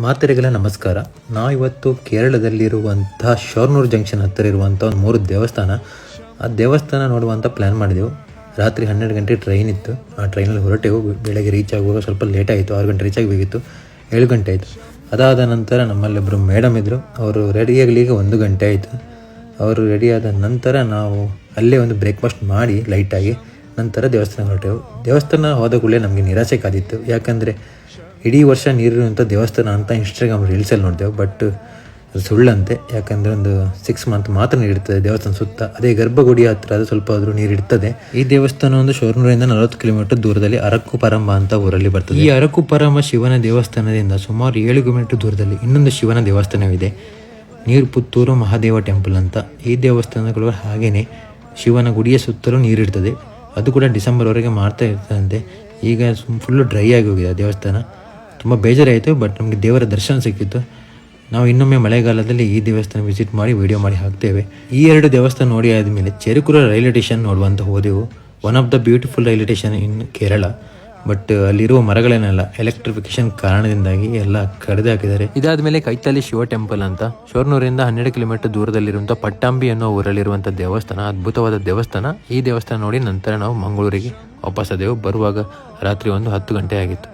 ಮಾತರಿಗೆಲ್ಲ ನಮಸ್ಕಾರ. ನಾವು ಇವತ್ತು ಕೇರಳದಲ್ಲಿರುವಂತಹ ಶೋರ್ನೂರ್ ಜಂಕ್ಷನ್ ಹತ್ತಿರ ಇರುವಂಥ ಒಂದು ಮೂರು ದೇವಸ್ಥಾನ. ಆ ದೇವಸ್ಥಾನ ನೋಡುವಂಥ ಪ್ಲ್ಯಾನ್ ಮಾಡಿದೆವು. ರಾತ್ರಿ ಹನ್ನೆರಡು ಗಂಟೆ ಟ್ರೈನ್ ಇತ್ತು. ಆ ಟ್ರೈನಲ್ಲಿ ಹೊರಟೆವು ಬೆಳಗ್ಗೆ ರೀಚ್ ಆಗುವಾಗ ಸ್ವಲ್ಪ ಲೇಟ್ ಆಯಿತು. ಆರು ಗಂಟೆ ರೀಚ್ ಆಗಬೇಕಿತ್ತು ಏಳು ಗಂಟೆ ಆಯಿತು. ಅದಾದ ನಂತರ ನಮ್ಮಲ್ಲೊಬ್ಬರು ಮೇಡಮ್ ಇದ್ದರು ಅವರು ರೆಡಿ ಈಗ ಒಂದು ಗಂಟೆ ಆಯಿತು. ಅವರು ರೆಡಿಯಾದ ನಂತರ ನಾವು ಅಲ್ಲೇ ಒಂದು ಬ್ರೇಕ್ಫಾಸ್ಟ್ ಮಾಡಿ ಲೈಟಾಗಿ ನಂತರ ದೇವಸ್ಥಾನ ಹೊರಟೆವು. ದೇವಸ್ಥಾನ ಹೋದ ಕೂಡಲೇ ನಮಗೆ ನಿರಾಸೆ ಕಾದಿತ್ತು. ಯಾಕಂದರೆ ಇಡೀ ವರ್ಷ ನೀರಿರುವಂಥ ದೇವಸ್ಥಾನ ಅಂತ ಇನ್ಸ್ಟಾಗ್ರಾಮ್ ರೀಲ್ಸಲ್ಲಿ ನೋಡ್ತೇವೆ. ಬಟ್ ಅದು ಸುಳ್ಳಂತೆ. ಯಾಕಂದರೆ ಒಂದು ಸಿಕ್ಸ್ ಮಂತ್ ಮಾತ್ರ ನೀರಿರ್ತದೆ ದೇವಸ್ಥಾನ ಸುತ್ತ. ಅದೇ ಗರ್ಭಗುಡಿ ಹತ್ರ ಅದು ಸ್ವಲ್ಪ ಆದರೂ ನೀರಿರ್ತದೆ. ಈ ದೇವಸ್ಥಾನ ಒಂದು ಶೋರ್ನೂರಿಂದ ನಲವತ್ತು ಕಿಲೋಮೀಟರ್ ದೂರದಲ್ಲಿ ಅರಕು ಪರಂಬ ಅಂತ ಊರಲ್ಲಿ ಬರ್ತದೆ. ಈ ಅರಕು ಪರಂಬ ಶಿವನ ದೇವಸ್ಥಾನದಿಂದ ಸುಮಾರು ಏಳು ಕಿಲೋಮೀಟರ್ ದೂರದಲ್ಲಿ ಇನ್ನೊಂದು ಶಿವನ ದೇವಸ್ಥಾನವಿದೆ. ನೀರು ಪುತ್ತೂರು ಮಹಾದೇವ ಟೆಂಪಲ್ ಅಂತ. ಈ ದೇವಸ್ಥಾನಗಳು ಹಾಗೆಯೇ ಶಿವನ ಗುಡಿಯ ಸುತ್ತಲೂ ನೀರಿರ್ತದೆ. ಅದು ಕೂಡ ಡಿಸೆಂಬರ್ವರೆಗೆ ಮಾಡ್ತಾ ಇರ್ತದಂತೆ ಈಗ ಫುಲ್ಲು ಡ್ರೈ ಆಗಿ ಹೋಗಿದೆ ದೇವಸ್ಥಾನ. ತುಂಬ ಬೇಜಾರಾಯಿತು ಬಟ್ ನಮಗೆ ದೇವರ ದರ್ಶನ ಸಿಕ್ಕಿತ್ತು. ನಾವು ಇನ್ನೊಮ್ಮೆ ಮಳೆಗಾಲದಲ್ಲಿ ಈ ದೇವಸ್ಥಾನ ವಿಸಿಟ್ ಮಾಡಿ ವಿಡಿಯೋ ಮಾಡಿ ಹಾಕ್ತೇವೆ. ಈ ಎರಡು ದೇವಸ್ಥಾನ ನೋಡಿ ಆದಮೇಲೆ ಚೆರುಕುರ ರೈಲ್ವೆ ಸ್ಟೇಷನ್ ನೋಡುವಂತ ಹೋದೆವು. One of the beautiful railway station in Kerala but ಅಲ್ಲಿರುವ ಮರಗಳನ್ನೆಲ್ಲ ಎಲೆಕ್ಟ್ರಿಫಿಕೇಶನ್ ಕಾರಣದಿಂದಾಗಿ ಎಲ್ಲ ಕಡಿದು ಹಾಕಿದ್ದಾರೆ. ಇದಾದ್ಮೇಲೆ ಕೈತಲ್ಲಿ ಶಿವ ಟೆಂಪಲ್ ಅಂತ. ಶೋರ್ನೂರಿಂದ ಹನ್ನೆರಡು ಕಿಲೋಮೀಟರ್ ದೂರದಲ್ಲಿರುವಂಥ ಪಟ್ಟಾಂಬಿ ಅನ್ನೋ ಊರಲ್ಲಿರುವಂಥ ದೇವಸ್ಥಾನ, ಅದ್ಭುತವಾದ ದೇವಸ್ಥಾನ. ಈ ದೇವಸ್ಥಾನ ನೋಡಿ ನಂತರ ನಾವು ಮಂಗಳೂರಿಗೆ ವಾಪಸ್ ಆದೆವು. ಬರುವಾಗ ರಾತ್ರಿ ಒಂದು ಹತ್ತು ಗಂಟೆ ಆಗಿತ್ತು.